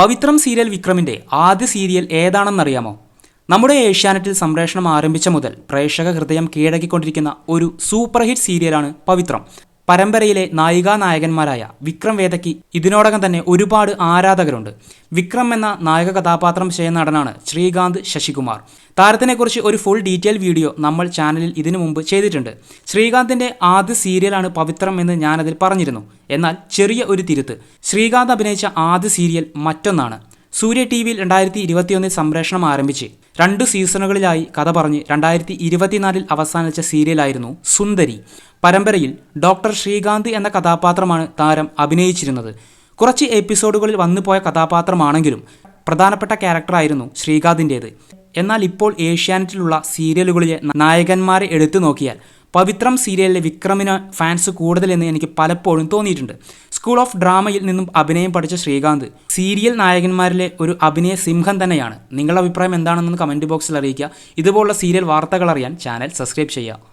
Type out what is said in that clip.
പവിത്രം serial വിക്രമിന്റെ ആദ്യ serial ഏതാണെന്നറിയാമോ? നമ്മുടെ ഏഷ്യാനെറ്റിൽ സംപ്രേഷണം ആരംഭിച്ച മുതൽ പ്രേക്ഷക ഹൃദയം കീഴടക്കിക്കൊണ്ടിരിക്കുന്ന ഒരു സൂപ്പർ ഹിറ്റ് സീരിയലാണ് പവിത്രം. പരമ്പരയിലെ നായികാ നായകന്മാരായ വിക്രം വേദയ്ക്ക് ഇതിനോടകം തന്നെ ഒരുപാട് ആരാധകരുണ്ട്. വിക്രം എന്ന നായക കഥാപാത്രം ചെയ്യുന്ന നടനാണ് ശ്രീകാന്ത് ശശികുമാർ. താരത്തിനെക്കുറിച്ച് ഒരു ഫുൾ ഡീറ്റെയിൽ വീഡിയോ നമ്മൾ ചാനലിൽ ഇതിനു മുമ്പ് ചെയ്തിട്ടുണ്ട്. ശ്രീകാന്തിന്റെ ആദ്യ സീരിയലാണ് പവിത്രം എന്ന് ഞാനതിൽ പറഞ്ഞിരുന്നു. എന്നാൽ ചെറിയ ഒരു തിരുത്ത്. ശ്രീകാന്ത് അഭിനയിച്ച ആദ്യ സീരിയൽ മറ്റൊന്നാണ്. സൂര്യ ടി വിയിൽ രണ്ടായിരത്തി ഇരുപത്തിയൊന്നിൽ സംപ്രേഷണം ആരംഭിച്ച് രണ്ട് സീസണുകളിലായി കഥ പറഞ്ഞ് രണ്ടായിരത്തി ഇരുപത്തിനാലിൽ അവസാനിച്ച സീരിയലായിരുന്നു സുന്ദരി. പരമ്പരയിൽ ഡോക്ടർ ശ്രീകാന്ത് എന്ന കഥാപാത്രമാണ് താരം അഭിനയിച്ചിരുന്നത്. കുറച്ച് എപ്പിസോഡുകളിൽ വന്നുപോയ കഥാപാത്രമാണെങ്കിലും പ്രധാനപ്പെട്ട ക്യാരക്ടറായിരുന്നു ശ്രീകാന്തിന്റേത്. എന്നാൽ ഇപ്പോൾ ഏഷ്യാനെറ്റിലുള്ള സീരിയലുകളിലെ നായകന്മാരെ എടുത്തു നോക്കിയാൽ പവിത്രം സീരിയലിലെ വിക്രമിന് ഫാൻസ് കൂടുതലെന്ന് എനിക്ക് പലപ്പോഴും തോന്നിയിട്ടുണ്ട്. സ്കൂൾ ഓഫ് ഡ്രാമയിൽ നിന്നും അഭിനയം പഠിച്ച ശ്രീകാന്ത് സീരിയൽ നായകന്മാരിലെ ഒരു അഭിനയ സിംഹം തന്നെയാണ്. നിങ്ങളുടെ അഭിപ്രായം എന്താണെന്ന് കമന്റ് ബോക്സിൽ അറിയിക്കുക. ഇതുപോലുള്ള സീരിയൽ വാർത്തകൾ അറിയാൻ ചാനൽ സബ്സ്ക്രൈബ് ചെയ്യുക.